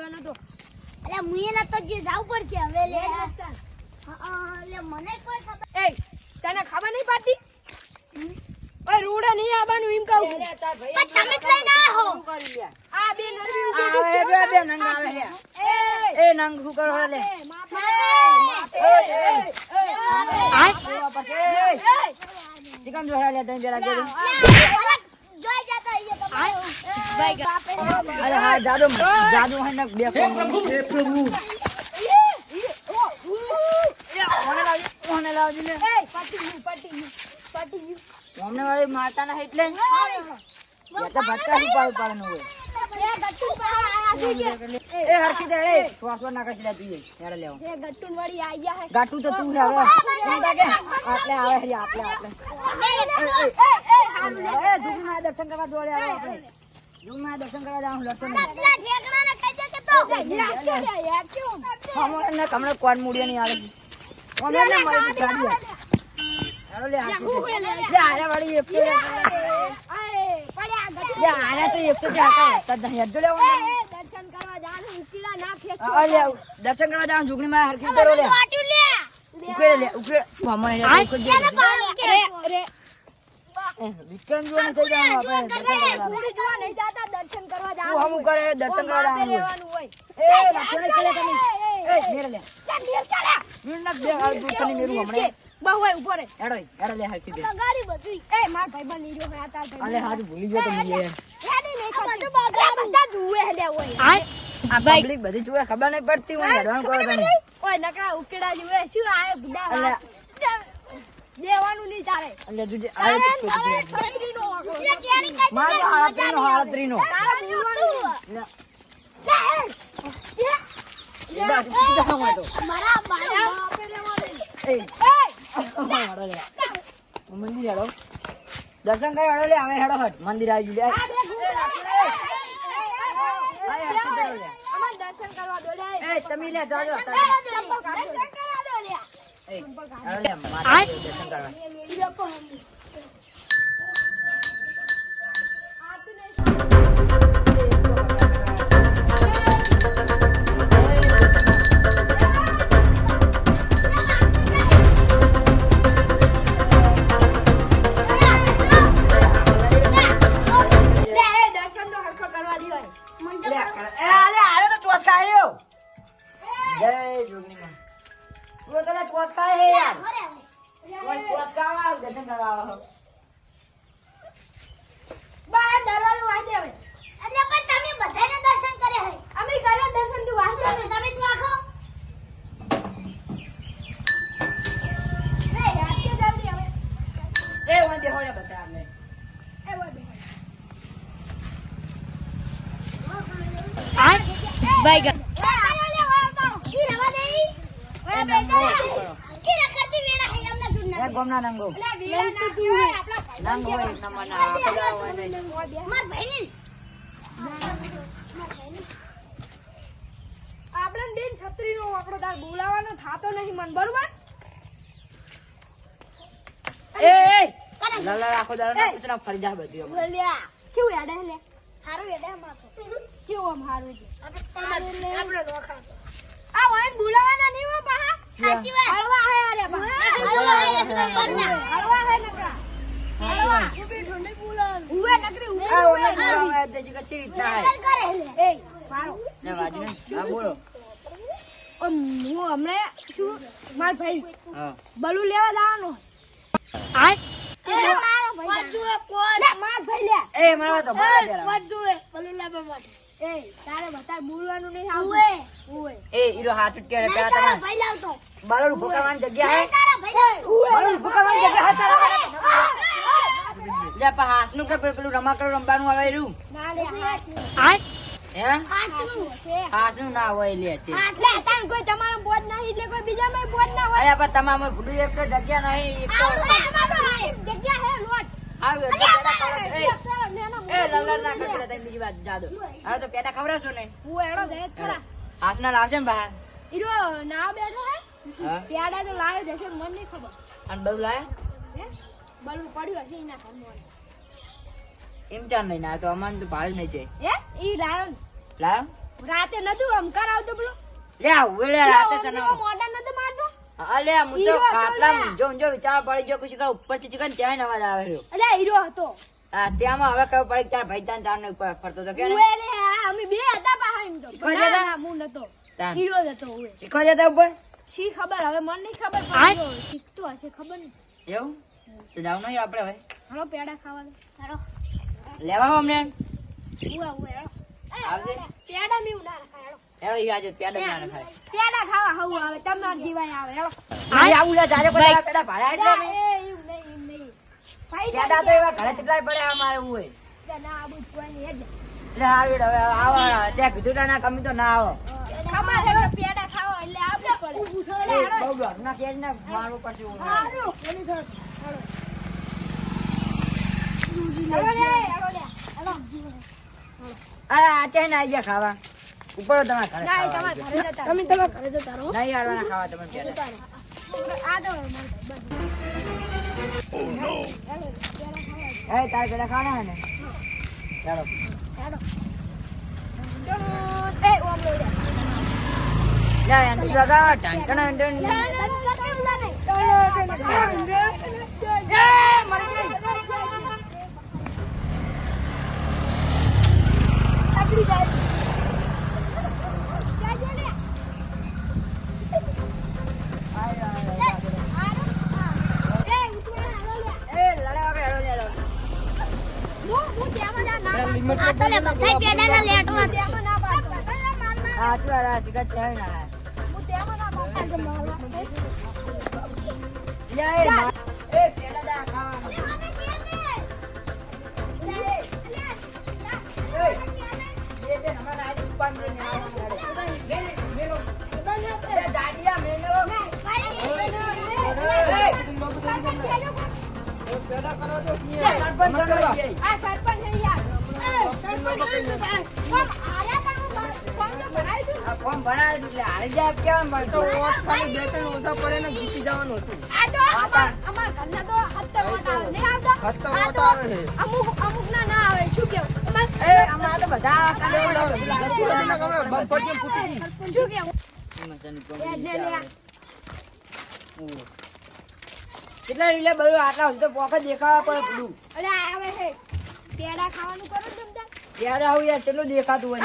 ગયો તો. અરે મુએ ના તો જે જાવ પડશે હવે લે. હા, મને કોઈ ખબર એ તને ખબર નહીં પડતી? ઓય રૂડે નહીં આવવાનું એમ કહું. છું. પણ તમે જ લઈને આવો. આ બે નરવી આવે બે છે. બે નંગ આવે એ એ નંગ શું કરો લે? ચિકન જોરા લે તને જરા કે જોઈ જતા તમારો અરે હા જાદુ જાદુ હે ને બે હે પ્રભુ લાવજે લે એ, પટી પટી પટી. અમને વાળી મારતા એટલે એ તો ભટકા શું પાડું પાડવાનું હોય એ ગટ્ટુ પાસે આયા છે કે? એ હરખી દે એ શ્વાસ વાર નાખી લે પીએ લેવો એ ગટ્ટુન વળી આઈ ગયા હે. ગાટું તો તું છે હવે તું કે આટલે આવે હરી આટલે આટલે એ, એ, હારું લે. એ જુગમાં દર્શન કરવા જોડે આવે આપણે દર્શન કરવા જવાનું લડતો નહીં. પેલા ઠેકણાને કહી દે કે તો. યાર, કે રે, યાર, કેવું? હમણાં કમણે કોણ મૂડીએ નહીં આવે. અમે ને મળી ગાડી લે હાથી દે. લે આરે વાળી એક તો એક તો લેવો એ, દર્શન કરવા જાનું, ઉકીડા ના ખેંચો. આ લે દર્શન કરવા જવાનું જુગણી માં હરખી કરો લે. ઉકેલે લે. ઉકેલે હમણાં હેડ ઉકેલ દે એને પાડો કે અરે, વિક્રમ જોવા આપણે જોવા નહીં જાતા, દર્શન કરવા તું જાનું. હમું કરે દર્શન કરવા હોય. રહેવાનું હોય. એ લખણે ચલે તમે એ, મેરે લે ચાલ, નીર ચાલે. મીર નાખ દે આ દૂધ તને મેરું હમણે બહુ હોય, ઊભો. એડો હેડો લે હરખી દે ગાડી બધું એ, માર ભાઈબંધ નીરો હોય, આ તાર અલે હાજ ભૂલી ગયો તો મને હેડી નહીં ખાતી. બધું બધા જુએ હેડે હોય. આ પબ્લિક બધી જુએ ખબર નહીં પડતી હું હેડવાનું કરો તમે ઓય, નકરા ઉકેડા જુએ. શું આ બુડા અલે. દેવાનું નહીં તારે. એટલે તો હાડત્રીનો. મંદિર હેડો દર્શન કરી હેડો લે હવે હેડો હટ મંદિર આવી ગયું દર્શન કરવા દો તમે લે જાજો હતા. ચંપલ કાઢો. દર્શન કરવા ઈ રવા દે ઈ. એ નંગો કરો. કી રખડતી વેડા હે અમને જુન એ ગોમના ના. આપણા એક બેન છત્રીનો વાંકડો તાર બોલાવાનો થાતો નહીં મન બરોબર? એ, એ. આખો દાડો ના પૂછના ફરી જાય બધી કેવું યાદ હે હારું વેડા માથો કેવું આમ હારું છે? આપણે આપણે નોખા આ વાય બોલાવાના નહીં હો પાહા સાચી વાત. હળવા હે અરે હળવા હે એકદમ કરના હળવા હે નકરા. હળવા. ઉવે નકરી ઉવે આ ઓને બોલાવા આવે તે કચી રીતના હે. કરે એ મારો. ને વાજુ ને. બોલો. ઓમ હું હમણે શું? માર ભાઈ. બલુ લેવા જવાનો એ મારો ભાઈ લે. માર ભાઈ લે એ, મારા તો બોલા પેલા. એ તારે બતાર બોલવાનું નહીં આવતું. ઉવે. ઉવે. એ, ઈરો હાથ ઉઠ્યો ને પેલા તારો ભાઈ લાવતો. બાલોડ ઊભો જગ્યા હે? નહીં ભાઈ લાવતો. બાલોડ જગ્યા હે તારા લે પણ હાસનું કે પેલું રમાકડું રમવાનું આવે એરું ના લે હાથ હે? હાસનું ના હોય લે છે. કોઈ તમારો બોજ નહીં એટલે કોઈ બીજા માં બોજ ના હોય. તમામ ભૂલું એક જગ્યા નહીં જગ્યા હે. નોટ હારું એટલે પેડા ખવડાવ- એ, એ લલર ના કરતી તમે બીજી વાત જાદો. હવે તો પેડા ખવડાવશો ને? હું એડો જાય જ ખરા. હાસના લાવશે ને બહાર? ના બેઠો હે? પ્યાડા તો લાવે જશે મને નહીં ખબર. અને લાયા? પડ્યું હશે એના ઘરનું એમ ચાર નહીં ના તો અમારે તો ભાડું નહીં છે હે? ઈ લાયો લાવ રાતે નતું આમ કરાવતો પેલો? લે આવું રાતે સના અલે હું તો હીરો હતો ખાટલા લે. ઊંઝો ઊંઝો વિચાર પડી ગયો કુછ ઉપરથી ચિકન ત્યાં અવાજ આવે રહ્યો. અલે હીરો હતો. હા ત્યાંમાં હવે કયો પડી તાર ભાઈ તાન ચાર ઉપર ફરતો તો કે? ઉએ અમે બે હતા પાહા એમ તો ના? હું નતો. હીરો હતો ઉએ શીખવા જતા ઉપર? શી ખબર? હવે મને નહીં ખબર પણ શીખતો હશે ખબર નહીં. એવું? તો જાવ નહીં આપણે હવે? હાલો પેડા ખાવા દો. હાલો. લેવા અમને? ઉવા ઉવા આવજે. પેડા મી ઉડા ખાય ઈ આજે પેડા ના ખાય. પેડા ખાવા હવું આવે તમાર જીવાય આવે હાલો આ આવું લે જારે બધા પેડા ભાડા એટલે એવું નહીં. એવું નહીં પેડા તો એવા ઘરે કેટલાય પડે અમારે હોય. ના આ કોઈ એટલે એટલે હવે આવો ત્યાં કીધું ના કમી તો ના આવો. અમારે પેડા ખાવા એટલે આવવું પડે. એ બહુ ડોકના કેજ ને મારવું પડશે એવું ના. હાલો લે હાલો લે. હાલો અરે આ છે ને ગયા ખાવા? ઉપર તમારે ઘરે ખાવા તમારા ઘરે જતા તમે તમારા ઘરે જતા રહો. નહીં હારવાના ખાવા તમે પેડા આ દો ઓ નો એ તારે પેડા ખાના હે ને? ચાલો. એ ઓમ લો લે. લે એને તો લગાવો. ઢન ઢન ઢન. એ લડાવા કે હેડો લે હેડો. આ તો લે બધાય પેડાના લેટમાં જ છે આ ચાય ના. લે એ પેડા દા ખાવાનું. એ, બે બે હમણાં આઈ સુપાન મેં ને આવવાનું હેડે. મેલો, જાડિયા મેલો. એ સરપંચ સરપંચ જઈ. આ સરપંચ યાર આ ફોર્મ ભરાયું એટલે હારી જાય કેવાનું હતું. આ તો અમાર અમાર ઘરના તો હત્તર વોટ આવે. નહીં આવતા? હત્તર આ વોટ આવે. છે. અમુક અમુક ના ના આવે. શું કેવું? એ અમાર તો બધા ખાલી શું કેવું? કેટલા લીલે બધું આટલા સુધી તો પોકે દેખાવા પડે પેલું અરે આવે છે. પેડા ખાવાનું કરો જમતા ત્યારે આવું યાર કેટલું દેખાતું હોય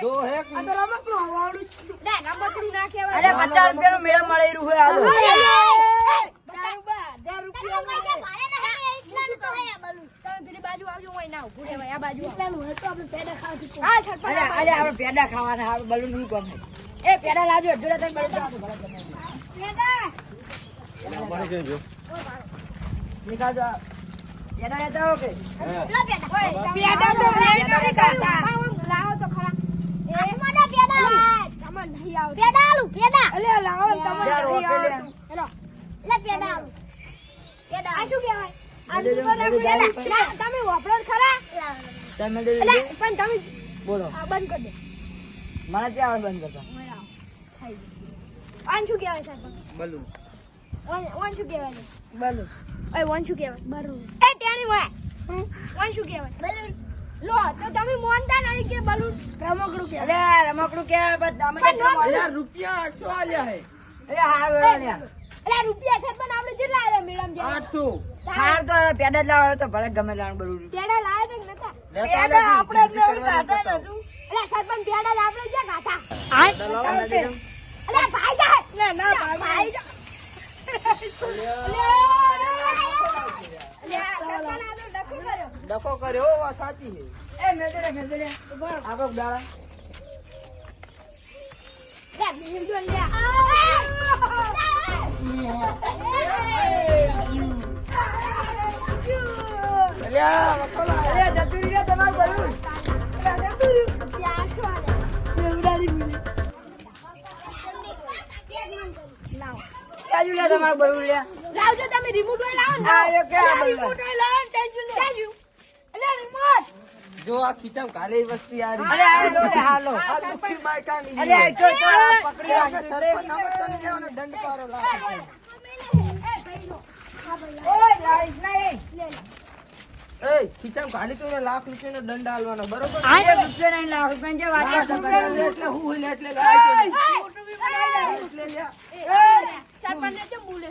એ હે આ તો રમકડું હવાડું લે રમકડું ના કહેવાય અરે પચાસ રૂપિયા નું મેળા મળે રહ્યું હોય આલો દારૂ બા દારૂ પૈસા ભાડે ના હે, એટલાનું તો હે આ બલું. તમે પેલી બાજુ આવજો હોય ના ઉભું રહેવાય આ બાજુ એટલાનું હોય તો આપણે પેડા ખાવા હા સરપંચ અરે અરે આપણે પેડા ખાવાના હારું બલૂન નહીં ગમે એ પેડા લાવજો અડધો રાતે બલૂન લાવજો ભલે ગમે તે. નીકાળજો પેડા લેતા આવો કે? લો પેડા. પેડા તો નહીં ખાતા. લાવો તો આ પેડા આલું. તમને નહીં આવતું પેડા. આલું, પેડા. અલે લાવો ને તમને યાર, નહીં. આવતું હેલો. લે પેડા આલું. પેડા આ શું કહેવાય? આ તો તમે વાપરો ખરા? તમે દે પણ તમે બોલો. આ બંધ કરી દે. મને ત્યાં આવે બંધ કરતા? થઈ ગયું. શું કહેવાય સાહેબ? બલૂન ઓન ઓન શું કહેવાય? બલૂન ઓય વન શું કહેવાય? બલૂન એ ટેણી વાય. વન શું કહેવાય? બલૂન લો તો તમે મોનતા નહીં કે બલૂન? રમકડું કે. અરે રમકડું કે બસ રૂપિયા આઠસો આલ્યા હે. અરે હાર. એટલે રૂપિયા છે પણ આપણે કેટલા આવ્યા મેડમ જે 800 હાર તો પેડા જ લાવવાનો તો ભલે ગમે લાવવાનું બલૂન. પેડા લાવે તો નતા. પેડા આપણે જ નવી કરવાની ખાતા સરપંચ પેડા આપણે જે ગાતા લાવો. એટલે ભાઈ જા ના ના ભાઈ જાય. ડખો કર્યો વાત સાચી છે એ મેં મેદરે આગો જતું તમારું બરું ચારસો આલે. લાવો. ચાલ્યું લે તમારું બલૂન લે લાવજો તમે લાવો ને. રિમોટ લાવો ને, ચાલજો લે. ચાલજો. અલા, રિમોટ. જો આ ખીચામ કાલે વસ્તી આ અરે આ લો લે હાલો આ દુખી બાઈ કાની અરે આ જો જો આ પકડી આપણે રાખજો. સરપંચ નમસ્કાર નહીં લેવાનો, દંડ ઓય લાઈશ નહીં એ ખીચામ ખાલી તો લાખ રૂપિયાનો દંડ આલવાનો બરોબર લાખ રૂપિયા જે વાત એટલે હું લે એટલે બોલે છે? બોલે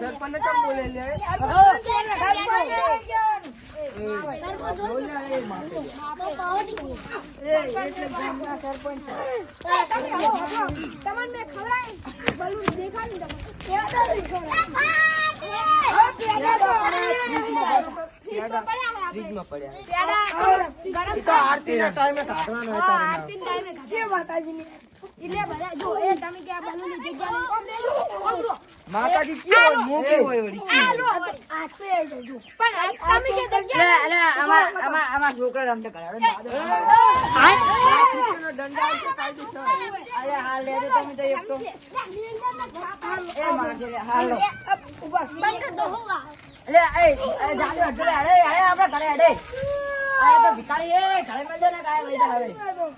લ્યા ના ટાઈમે કાઢવાનો. આરતી ટાઈમે એટલે બધા જો એ તમે કે આ બલૂનની જગ્યા નહીં? ઓમ લેજો ઓમ લો. માતાજી ચિયો હોય, મોંઘી હોય વળી. આ લો પણ આ તમે કે જગ્યા અરે અમાર અમાર અમાર છોકરો રમતો કરે હા? રૂપિયાનો દંડ આવશે કાયદેસર. અરે હાલ લેજો તમે તો એક તો એ મારશે લે. હાલો બંધ કર દો. હોગા અરે એ એ હટો લે. અરે અરે આપણે ઘરે અડે. આ તો ભિખારી એ ઘરે માં જો ને કાય લઈ જા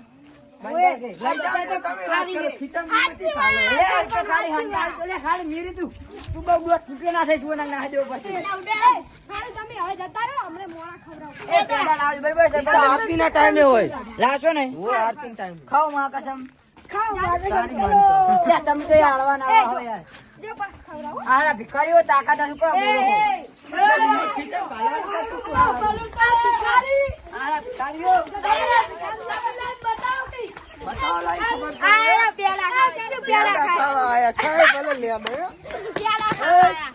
હવે બંધ કર કે. લઈ જાઓ તો તમે વાત કરો. ખીચામાં નથી ચાલે. અરે આ તો ખાલી હંતાળ તો લે ખાલી મીરી તું તું બહુ દોત તૂટે ના થઈ સુવર્ણ ના દેવો પછી ખાલી તમે હવે જતા રહો અમને મોણા ખવડાવો એ પેડા લાવજો બરાબર છે ઈ તો આરતીના ટાઈમે હોયમાં કસમ તમે તો યાર આના ભિખારીઓ તાકાત નથી પણ બોલો હો. આના ભિખારીઓ બતાવો લાઈ ખબર પડે. આ પેલા ખાવા આયા. ખાય ભલે લે બે પેલા ખાવા